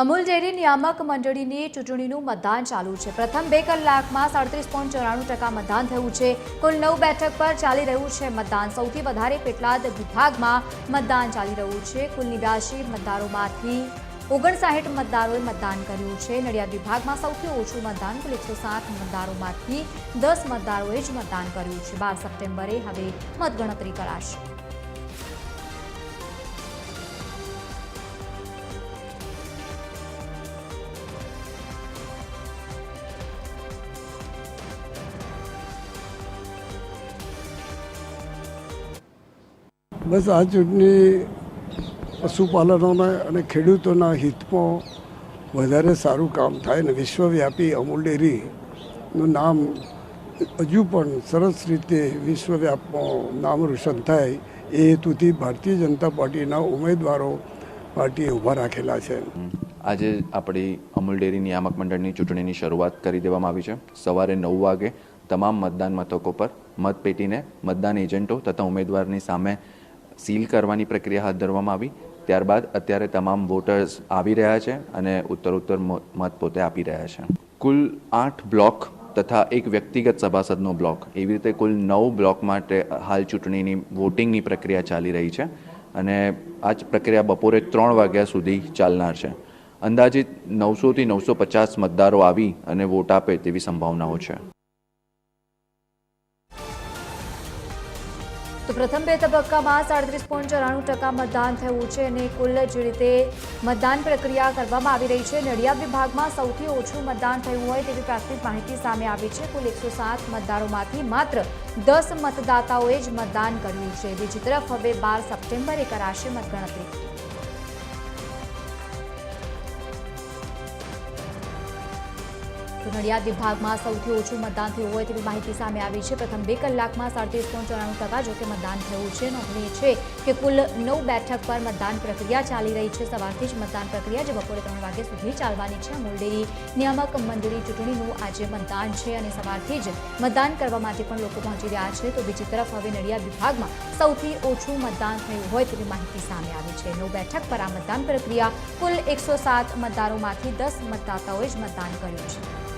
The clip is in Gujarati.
અમૂલ ડેરી નિયામક મંડળીની ચૂંટણીનું મતદાન ચાલુ છે. પ્રથમ બે કલાકમાં સાડત્રીસ પોઈન્ટ ચોરાણું ટકા મતદાન થયું છે. કુલ નવ બેઠક પર ચાલી રહ્યું છે મતદાન. સૌથી વધારે પેટલાદ વિભાગમાં મતદાન ચાલી રહ્યું છે. કુલ નિવ્યાસી મતદારોમાંથી ઓગણસાઠ મતદારોએ મતદાન કર્યું છે. નડિયાદ વિભાગમાં સૌથી ઓછું મતદાન, કુલ એકસો સાત મતદારોમાંથી દસ મતદારોએ જ મતદાન કર્યું છે. બાર સપ્ટેમ્બરે હવે મતગણતરી કરાશે. બસ આ ચૂંટણી પશુપાલનોના અને ખેડૂતોના હિતમાં વધારે સારું કામ થાય ને વિશ્વવ્યાપી અમૂલ ડેરીનું નામ હજુ પણ સરસ રીતે વિશ્વવ્યાપમાં નામ રોશન થાય એ હેતુથી ભારતીય જનતા પાર્ટીના ઉમેદવારો પાર્ટીએ ઊભા રાખેલા છે. આજે આપણી અમૂલ ડેરી નિયામક મંડળની ચૂંટણીની શરૂઆત કરી દેવામાં આવી છે. સવારે નવ વાગે તમામ મતદાન મથકો પર મતપેટીને મતદાન એજન્ટો તથા ઉમેદવારની સામે સીલ કરવાની પ્રક્રિયા હાથ ધરવામાં આવી. ત્યારબાદ અત્યારે તમામ વોટર્સ આવી રહ્યા છે અને ઉત્તર મત પોતે આપી રહ્યા છે. કુલ આઠ બ્લોક તથા એક વ્યક્તિગત સભાસદનો બ્લોક. એવી રીતે કુલ નવ બ્લોક માટે હાલ ચૂંટણીની વોટિંગની પ્રક્રિયા ચાલી રહી છે અને આ જ પ્રક્રિયા બપોરે ત્રણ વાગ્યા સુધી ચાલનાર છે. અંદાજિત નવસોથી નવસો પચાસ મતદારો આવી અને વોટ આપે તેવી સંભાવનાઓ છે. તો પ્રથમ બે તબક્કામાં સાડત્રીસ પોઈન્ટ ચોરાણું ટકા મતદાન થયું છે અને કુલ જે રીતે મતદાન પ્રક્રિયા કરવામાં આવી રહી છે નડિયાદ વિભાગમાં સૌથી ઓછું મતદાન થયું હોય તેવી પ્રાથમિક માહિતી સામે આવી છે. કુલ એકસો સાત મતદારોમાંથી માત્ર દસ મતદાતાઓએ જ મતદાન કર્યું છે. બીજી તરફ હવે બાર સપ્ટેમ્બરે કરાશે મતગણતરી. તો નડિયાદ વિભાગમાં સૌથી ઓછું મતદાન થયું હોય તેવી માહિતી સામે આવી છે. પ્રથમ બે કલાકમાં સાડત્રીસ પોઈન્ટ ચોરાણું ટકા જો કે મતદાન થયું છે. નોંધનીય છે કે કુલ નવ બેઠક પર મતદાન પ્રક્રિયા ચાલી રહી છે. સવારથી જ મતદાન પ્રક્રિયા જે બપોરે ત્રણ વાગ્યા સુધી ચાલવાની છે. અમૂલ ડેરી નિયામક મંડળી ચૂંટણીનું આજે મતદાન છે અને સવારથી જ મતદાન કરવા માટે પણ લોકો પહોંચી રહ્યા છે. તો બીજી તરફ હવે નડિયાદ વિભાગમાં સૌથી ઓછું મતદાન થયું હોય તેવી માહિતી સામે આવી છે. નવ બેઠક પર આ મતદાન પ્રક્રિયા કુલ એકસો સાત મતદારોમાંથી દસ મતદાતાઓએ જ મતદાન કર્યું છે.